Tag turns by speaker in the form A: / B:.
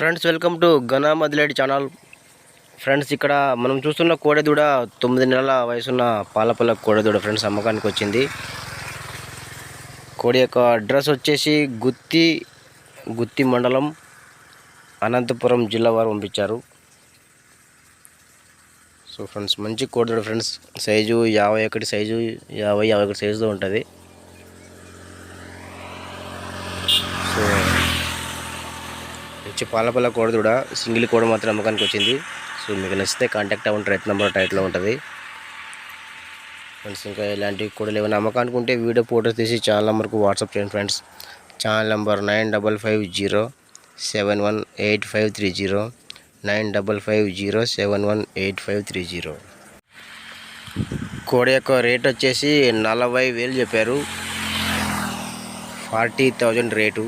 A: Friends welcome to Ghana Madileti channel. Friends ఇక్కడ మనం చూస్తున్న కోడెదూడ తొమ్మిది నెలల వయసున్న పాలపల్ల కోడెదూడ ఫ్రెండ్స్ అమ్మకానికి వచ్చింది. కోడి యొక్క అడ్రస్ వచ్చేసి గుత్తి గుత్తి మండలం అనంతపురం జిల్లా వారు పంపించారు. సో ఫ్రెండ్స్ మంచి కోడెదూడ ఫ్రెండ్స్ సైజు యాభై ఒకటి సైజు యాభై యాభై ఒకటి సైజుతో ఉంటుంది సో వచ్చి పాలపల్ల కూడా సింగిల్ కోడ మాత్రం అమ్మకానికి వచ్చింది. సో మీకు నచ్చితే కాంటాక్ట్ అవ్వండి. రైతు నెంబర్ టైట్లో ఉంటుంది. ఫ్రెండ్స్ ఇంకా ఇలాంటివి కూడా లేవని అమ్మకానికి ఉంటే వీడియో ఫోటోస్ తీసి ఛానల్ నెంబర్కు వాట్సాప్ చేయండి friends channel number nine double five zero seven one eight five three zero nine double five zero seven one eight five three zero కోడి యొక్క రేట్ వచ్చేసి నలభై వేలు చెప్పారు. Forty thousand rate